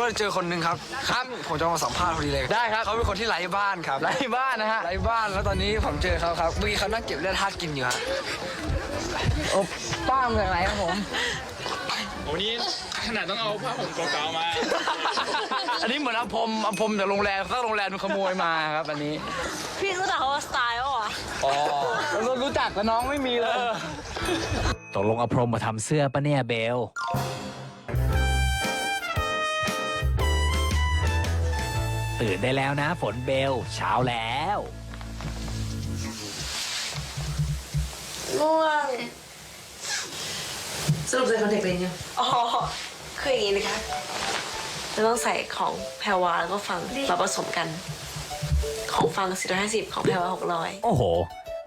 ก็เจอคนหนึ่งครับครับผมจะมาสัมภาษณ์พอดีเลยได้ครับ เขาเป็นคนที่ไร้บ้านครับไร้บ้านนะฮะไร้บ้านแล้วตอนนี้ผมเจอเขาครับเมื่อกี้เขานั่งเก็บเลือดทาสกินอยู่ฮะโอ้ป้ามาจากไหนครับผมวันนี้ขนาดต้องเอาผ้าห่มเก่าๆมา อันนี้เหมือนอาพรมอาพรมจากโรงแรมสักโรงแรมมันขโมยมาครับอันนี้ พี่รู้จักเขาว่าสไตล์ปะวะอ๋อเรารู้จักแต่น้องไม่มีเลยตกลงเอาพรมมาทำเสื้อปะเนี่ยเบล ตื่นได้แล้วนะฝนเบล เช้าแล้ว ง่วง สรุปใส่คอนแทคเลนส์ยังอ๋อ คืออย่างนี้นะคะเราต้องใส่ของแพรวาแล้วก็ฟังมาผสมกัน ของฟัง 450 ของแพรวา 600 โอ้โห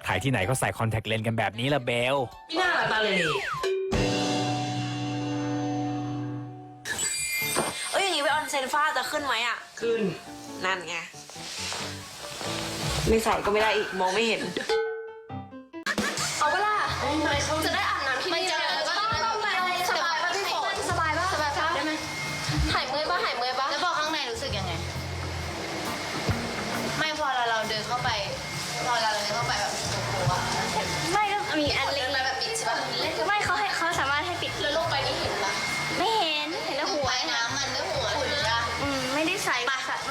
ใครที่ไหนก็ใส่คอนแทคเลนส์กันแบบนี้ละเบล ไม่น่าหลับตาเลยนี่ อ้ยอย่างนี้ไปออนเซนฟ้าจะขึ้นไหมอะ ขึ้น นั่นไง ไม่ใส่ก็ไม่ได้อีก มองไม่เห็น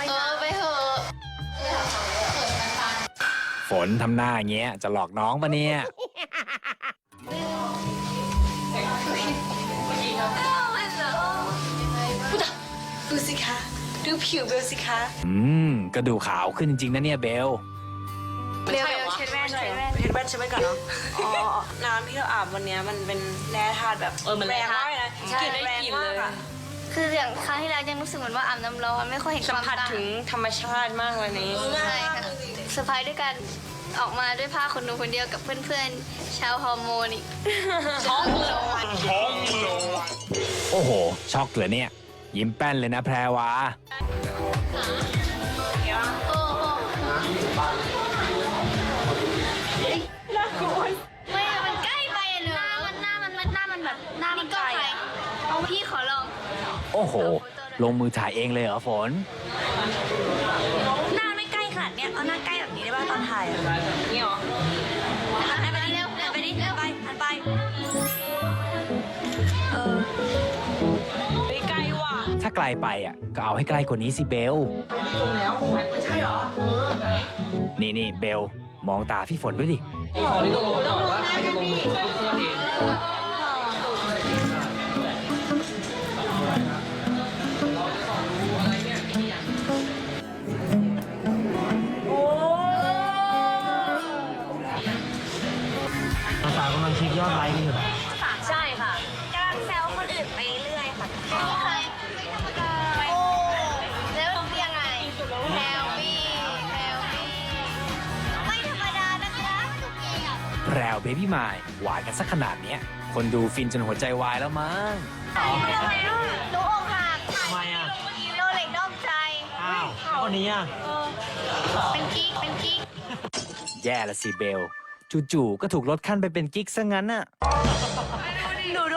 เออไปเถอะเขินมันฟันฝนทำหน้าอย่างเงี้ย จะหลอกน้องปะเนี่ย ดูสิคะ ดูผิวเบลสิคะอืม ก็ดูขาวขึ้นจริงๆนะเนี่ยเบลเร็วเช็ดแว่นเช็ดแว่นเช็ดแว่นเช็ดแว่นก่อนเนาะอ๋อน้ำที่เราอาบวันเนี้ยมันเป็นแร่ธาตุแบบเออมันแรงมากเลยนะกลิ่นแรงมากอะ คืออย่างครั้งที่แล้วยังรู้สึกเหมือนว่าอาบน้ำร้อนไม่ค่อยเห็นคสัมวามผัสต่างถึงธรรมชาติมากเลยนี้ ใช่ค่ะเซอร์ไพรส์ด้วยกันออกมาด้วยผ้าขนหนูคนเดียวกับเพื่อนๆชาวฮอร์โมนอีก ท้องโลโอ้โห ช็อกเหรอเนี่ย ยิ้มแป้นเลยนะแพรวา อ้โห ลงมือถ่ายเองเลยเหรอฝน หน้าไม่ใกล้ขนาดเนี้ยเอาหน้าใกล้แบบนี้ได้ป่ะตอนถ่ายอะนี่หรอหันไปดิเร็วหันไปดิหันไปหันไป เออไม่ใกล้ว่ะถ้าไกลไปอะ ก็เอาให้ใกล้กว่านี้สิเบลใช่เหรอนี่นี่เบล มองตาพี่ฝนด้วยดิ ขอนี่ต้องลงก่อนว่าใครจะลงทุกคนเห็นใช่ค่ะกำลังแซวคนอื่นไปเรื่อยค่ะใครไม่ธรรมดาโอ้แล้วยังไงแพลวี่แพลวี่ไม่ธรรมดานะคะทุกเกียรติแพรวเบบี้มายหวานกันสักขนาดเนี้ย คนดูฟินจนหัวใจวายแล้วมั้งทำไมอะหนูอกหักทำไมอะโดนเหล็กนอกใจอ้าวแล้วคนนี้อะเป็นกิ๊กเป็นกิ๊กแย่ละสิเบล จู่ๆก็ถูกลดขั้นไปเป็นกิ๊กซะงั้นน่ะ หนูด